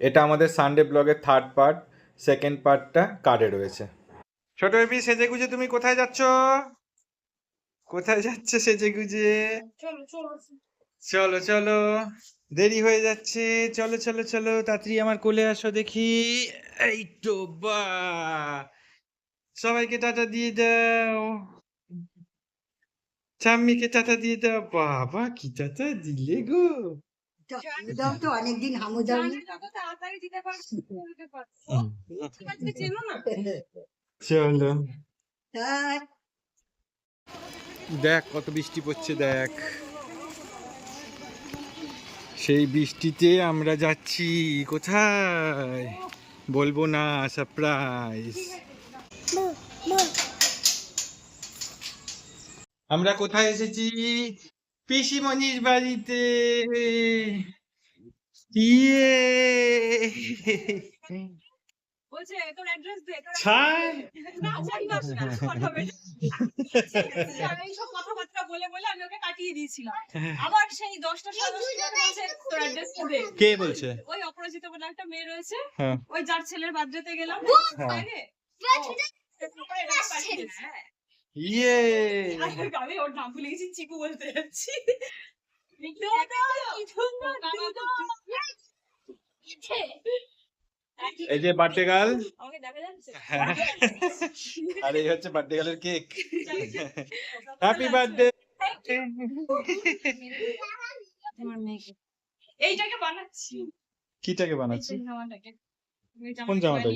এটা আমাদের সানডে ব্লগের থার্ড পার্ট সেকেন্ড পার্টটা কার্ডে রয়েছে। ছোট বেবি সেজে গুজে তুমি কোথায় যাচ্ছ? কোথায় যাচ্ছে সেজে গুজে চলো চলো। দেরি হয়ে যাচ্ছে। চলো চলো চলো তাড়াতাড়ি আমার কোলে আসো দেখি। এই তো বা। সবাইকে টাটা দিয়ে দাও। চাম্মিকে টাটা দিয়ে দাও। বাবা কি টাটা দিলে গো। দাও তো অনেকদিন হামু দাও চলো হ্যাঁ। দেখ কত বৃষ্টি পড়ছে দেখ। সেই বৃষ্টিতে আমরা যাচ্ছি কোথায়? বলব না সারপ্রাইজ আমরা কোথায় এসেছি? পিসিমণির বাড়িতে। ইয়ে। বলছে তোর অ্যাড্রেস দে তোর ছাড়। না জানি না কথা বলে আমি সব কথাবার্তা বলে বলে আমি ওকে কাটিয়ে দিয়েছিলাম। আবার সেই দশটা সাড়ে দশটা বলছে তোর অ্যাড্রেস দে। কে বলছে? ওই অপরাজিতা বলে একটা মেয়ে রয়েছে। হ্যাঁ। ওই যার ছেলের বার্থডেতে গেলাম। হ্যাঁ। ইয়ে আমি ওর নাম ভুলে গেছি চিকু বলতে যাচ্ছি। এই যে বার্থডে গার্ল যাচ্ছে? আর এই হচ্ছে বার্থডে গার্লের কেক হ্যাপি বার্থডে এইটাকে বানাচ্ছি। কিটাকে বানাচ্ছি? কোন জামাটা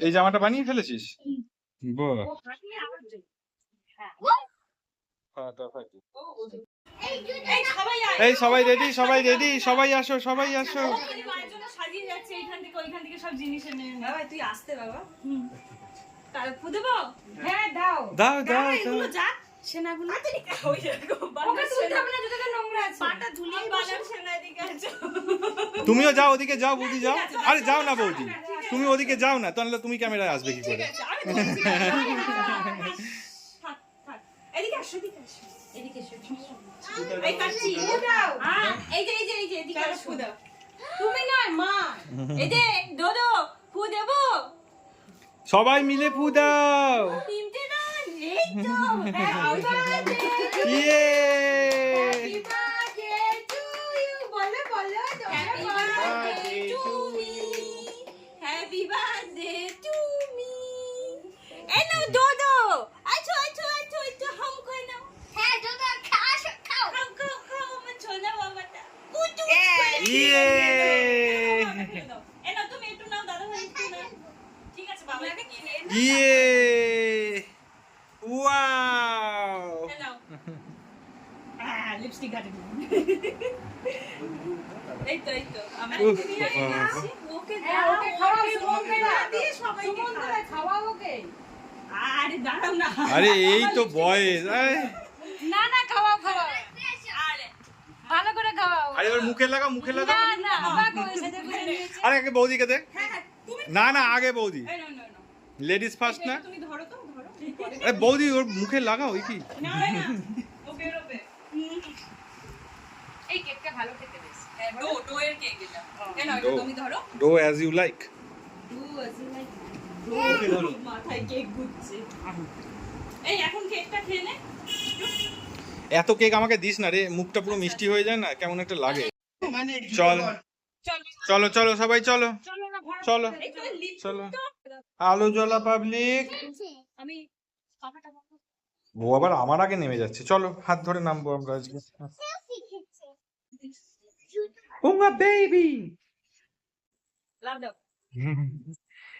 এই জামাটা বানিয়ে ফেলেছিস? যাই। হ্যাঁ। এই সবাই আয়। এই সবাই রেডি সবাই রেডি সবাই আসো সবাই আসো। ও খালি মায়ের জন্য সাজিয়ে যাচ্ছে এইখান থেকে ওইখান থেকে সব জিনিস এনে এনে। বাবা তুই আসতে বাবা। হুম। তার ফু দেবো? হ্যাঁ দাও। দাও দাও দাও সেনাগুলো। তুমিও যাও ওদিকে যাও বৌদি যাও। আরে যাও না বৌদি। তুমি ওদিকে যাও না তাহলে তুমি ক্যামেরায় আসবে কি করে? ঠিক আছে, আমি বলছি না। থাক, থাক। এদিকে আসো, এদিকে আসো। এদিকে এসো এই কাটছি। দাও হ্যাঁ, এই যে এই যে এই যে এদিকে চলো, আসো ফু দাও। তুমি না মা এই যে, দোদো, ফু দেবো? সবাই মিলে ফু দাও তিনটে দাও। এই তো, happy birthday ইয়ে হ্যাপি বার্থডে টু ইউ বলো বলো Happy birthday to me. Happy birthday to me. এই নাও দোদো। আচ্ছা, আচ্ছা, আচ্ছা, একটু হাম করে নাও। হ্যাঁ দাদা খাও খাও খাও, খাও, খাও, আমার ছোলা বাবাটা। উঁচু ইয়ে এই তুমি একটু নাও, দাদা ভাই একটু নাও। ঠিক আছে, বাবা একটু নিয়ে নাও। ইয়ে ওয়াও নাও। আহ, lipstick কাটে এই তো, এই তো, আমার উফ, একটু নিয়ে বাবা। আসি। ওকে হ্যাঁ ওকে ওকে খাওয়াও। খাওয়াও ওকে আরে দাঁড়াও না। আরে এই তো বয়স। না না খাওয়াও খাওয়াও। আরে। ভালো করে খাওয়াও। আরে এবার মুখে লাগাও মুখে লাগাও। না না আবার করে সেজে করে নিয়েছে আরে আগে বৌদিকে দে। না না আগে বৌদি। লেডিস ফার্স্ট না? তুমি ধরো তো ধরো। আরে বৌদি ওর মুখে লাগাও ওই কি? না না, না। ও বেরোবে এই কেকটা ভালো খেতে বেশ। ডো ডো এর কেক এটা। নাও, এটা তুমি ধরো। ডো অ্যাজ ইউ লাইক মাথায় কেক ঘুরছে। এই এখন কেকটা খেয়ে নে। এত কেক আমাকে দিস না রে মুখটা পুরো মিষ্টি হয়ে যায় না কেমন একটা লাগে। চল। চল। চলো চলো সবাই চলো। চলো চলো। আলো জ্বলা পাবলিক আমি ও আবার আমার আগে নেমে যাচ্ছে। চলো হাত ধরে নামবো আমরা আজকে। উমা বেবি লাভ দাও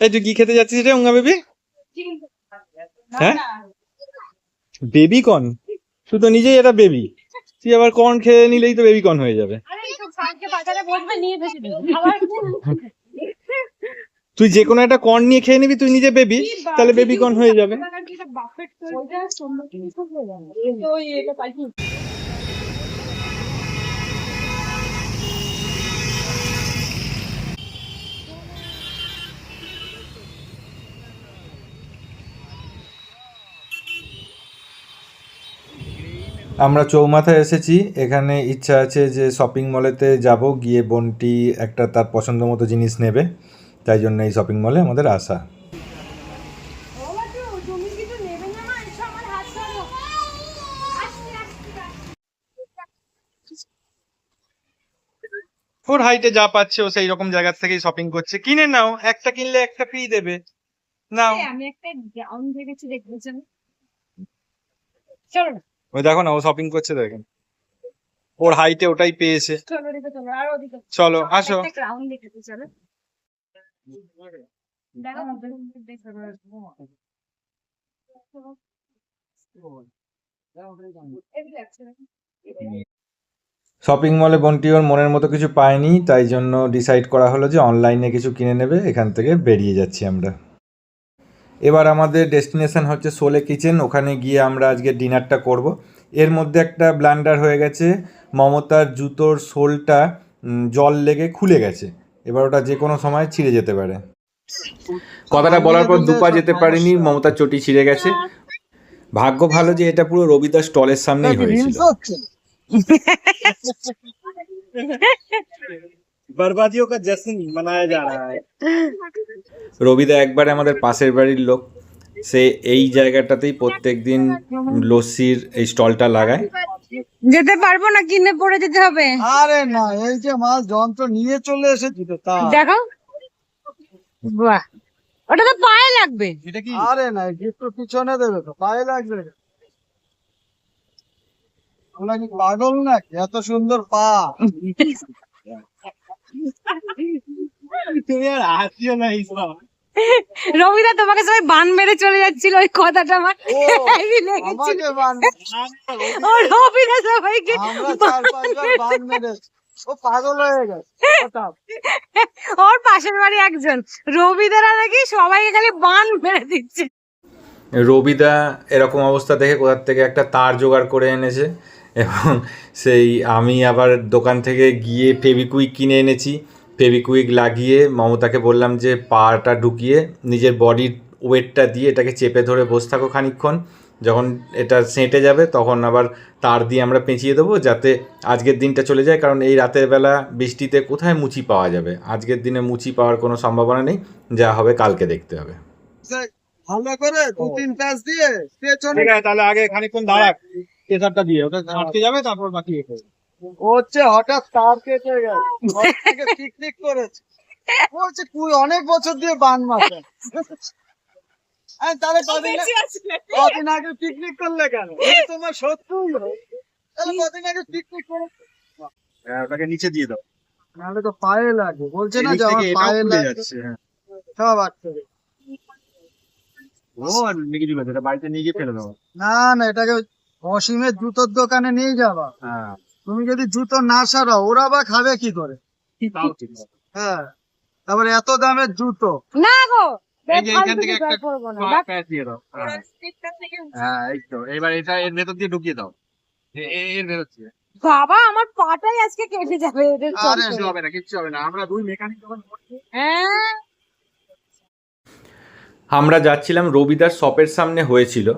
এই, তুই কি খেতে যাচ্ছিস রে উঙ্গা বেবি? হ্যাঁ? Baby corn? শুধু নিজেই এটা বেবি। তুই আবার কর্ন খেয়ে নিলেই তো বেবি কর্ন হয়ে যাবে। তুই যে কোনো একটা কর্ন নিয়ে খেয়ে নিবি, তুই নিজে বেবি, তাহলে বেবি কর্ন হয়ে যাবে। আমরা চৌমাথায় এসেছি। এখানে ইচ্ছা আছে যে শপিং মলেতে যাব গিয়ে বোনটি একটা তার পছন্দ মতো জিনিস নেবে। তাই জন্য এই শপিং মলে আমাদের আসা। ওর হাইটে যা পাচ্ছে ও সেই রকম জায়গা থেকেই শপিং করছে। কিনে নাও একটা কিনলে একটা ফ্রি দেবে। নাও। আমি একটা গাউন দেখেছি দেখবেছেন চলো না। ওই দেখো না, ও শপিং করছে, দেখেন। ওর হাইটে ওটাই পেয়েছে। চলো, আসো। শপিং মলে বোনটি ওর মনের মতো কিছু পায়নি, তাই জন্য ডিসাইড করা হলো যে অনলাইনে কিছু কিনে নেবে, এখান থেকে বেরিয়ে যাচ্ছি আমরা। এবার আমাদের ডেস্টিনেশন হচ্ছে সোলে কিচেন ওখানে গিয়ে আমরা আজকে ডিনারটা করব। এর মধ্যে একটা ব্লান্ডার হয়ে গেছে মমতার জুতোর সোলটা জল লেগে খুলে গেছে। এবার ওটা যে কোনো সময় ছিঁড়ে যেতে পারে। কথাটা বলার পর দুপা যেতে পারিনি মমতার চটি ছিঁড়ে গেছে। ভাগ্য ভালো যে এটা পুরো রবিদাস স্টলের সামনেই হয়েছিল। बर्बादियों का जश्न मनाया जा रहा है রবিদা একবারে আমাদের পাশের বাড়ির লোক সে এই জায়গাটাতেই প্রত্যেকদিন লস্যির এই স্টলটা লাগায় যেতে পারবো না কিনে পড়ে যেতে হবে আরে না এই যে মাল যন্ত্র নিয়ে চলে এসেছি তো তা দেখো বাহ ওটা তো পায়ে লাগবে এটা কি আরে না গিফট পিছনে দেবে তো পায়ে লাগবে আমরা কি পাগল না এত সুন্দর পা তুমি আর হাসিও না রবিদা তোমাকে সবাই বান মেরে চলে যাচ্ছিল ওই কথাটা আমার ও, লেগেছিল। ও রবিদা সবাইকে হয়ে ওর পাশের বাড়ি একজন। রবিদারা নাকি সবাইকে খালি বান মেরে দিচ্ছে। রবিদা এরকম অবস্থা দেখে কোথার থেকে একটা তার জোগাড় করে এনেছে। সেই আমি আবার দোকান থেকে গিয়ে ফেবিকুইক কিনে এনেছি। ফেবিকুইক লাগিয়ে মমতাকে বললাম যে পাটা ঢুকিয়ে নিজের বডির ওয়েটটা দিয়ে এটাকে চেপে ধরে বসে থাকো খানিকক্ষণ। যখন এটা সেঁটে যাবে তখন আবার তার দিয়ে আমরা পেঁচিয়ে দেবো যাতে আজকের দিনটা চলে যায়। কারণ এই রাতের বেলা বৃষ্টিতে কোথায় মুচি পাওয়া যাবে? আজকের দিনে মুচি পাওয়ার কোনো সম্ভাবনা নেই। যা হবে কালকে দেখতে হবে। ভালো করে দু তিন প্যাচ দিয়ে পেছনে তাহলে আগে খানিকক্ষণ দাঁড়াক। প্রেসারটা দিয়ে ওটা আটকে যাবে তারপর বাকি এ করবে। ও হচ্ছে হঠাৎ তার কেটে গেছে পিকনিক করেছে। ও হচ্ছে কুই অনেক বছর দিয়ে বান মাছে তাহলে কদিন কদিন আগে পিকনিক করলে কেন? তোমার শত্রুই তাহলে কদিন আগে পিকনিক করে হ্যাঁ, ওটাকে নিচে দিয়ে দাও। নাহলে তো পায়ে লাগে বলছে না এদিক যে আমার পায়ে লাগে যাচ্ছে হ্যাঁ। সব আটকে ও আর বাড়িতে নিয়ে গিয়ে ফেলে দেবো। না না এটাকে অসীমের জুতোর দোকানে নিয়ে যাবা। হ্যাঁ। তুমি যদি জুতো না সারাও ওরা বা খাবে কি করে। হ্যাঁ। তারপরে এত দামের জুতো। না গো হ্যাঁ। হ্যাঁ এই তো। এবার এটা এর ভেতর দিয়ে ঢুকিয়ে দাও। এ- এ- এর ভেতর দিয়ে। বাবা আমার পাটাই আজকে কেটে যাবে এদের আরে কিচ্ছু হবে না কিচ্ছু হবে না। আমরা দুই মেকানিক যখন হ্যাঁ। আমরা যাচ্ছিলাম রবিদার শপের সামনে হয়েছিল।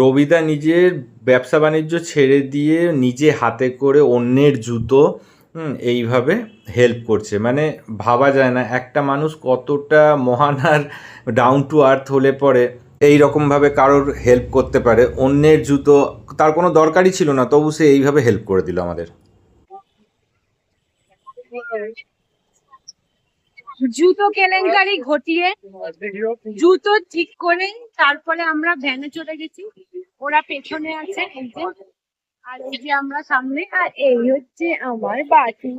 রবিদা নিজের ব্যবসা বাণিজ্য ছেড়ে দিয়ে নিজে হাতে করে অন্যের জুতো এইভাবে হেল্প করছে। মানে ভাবা যায় না, একটা মানুষ কতটা মহান আর ডাউন টু আর্থ হলে পরে এই রকমভাবে কারোর হেল্প করতে পারে। অন্যের জুতো তার কোনো দরকারই ছিল না, তবু সে এইভাবে হেল্প করে দিল আমাদের। জুতো কেলেঙ্কারি ঘটিয়ে জুতো ঠিক করে তারপরে আমরা ভ্যানে চলে গেছি ওরা পেছনে আছে এই যে। আর এই যে আমরা সামনে আর এই হচ্ছে আমার বাটি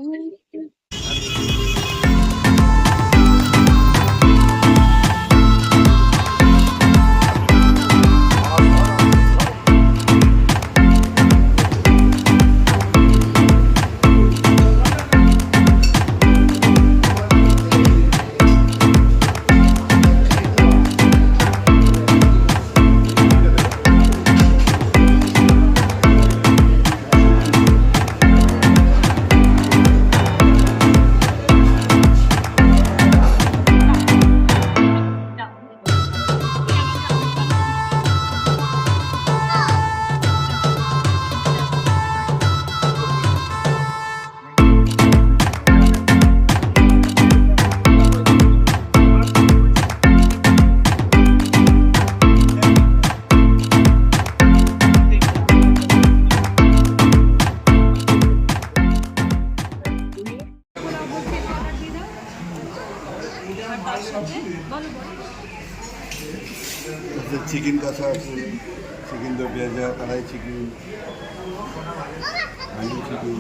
চিকেন কষা আছে চিকেন দো পেঁয়াজা কড়াই চিকেন আলু চিকেন।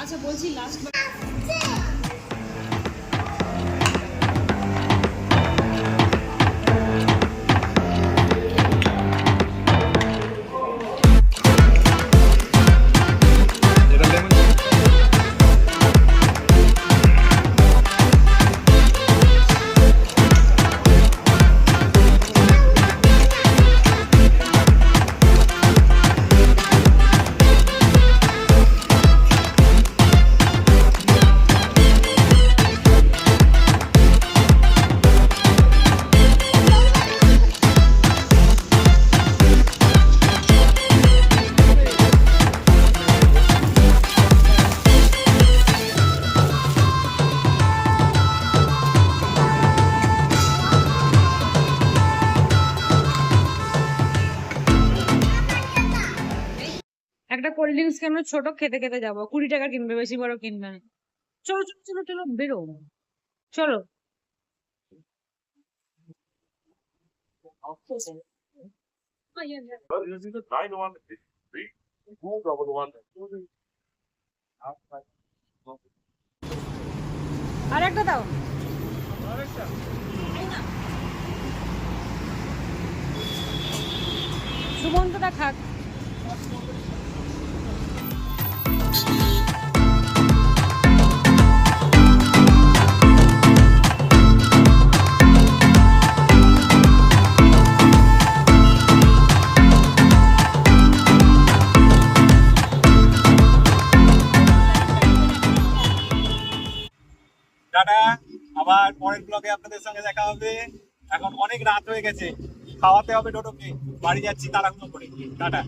আচ্ছা বলছি লাস্ট একটা কোল্ড ড্রিঙ্কস কেন ছোট, খেতে খেতে যাব। কুড়ি টাকা কিনবে, বেশি বড় কিনবে না। চলো চলো চলো চলো, বেরো। চলো। আর একটা দাও সুমন্তটা খাক। পরের ব্লগে আপনাদের সঙ্গে দেখা হবে। এখন অনেক রাত হয়ে গেছে। খাওয়াতে হবে ডোডোকে। বাড়ি যাচ্ছি, তাড়াহুড়ো করে। টাটা।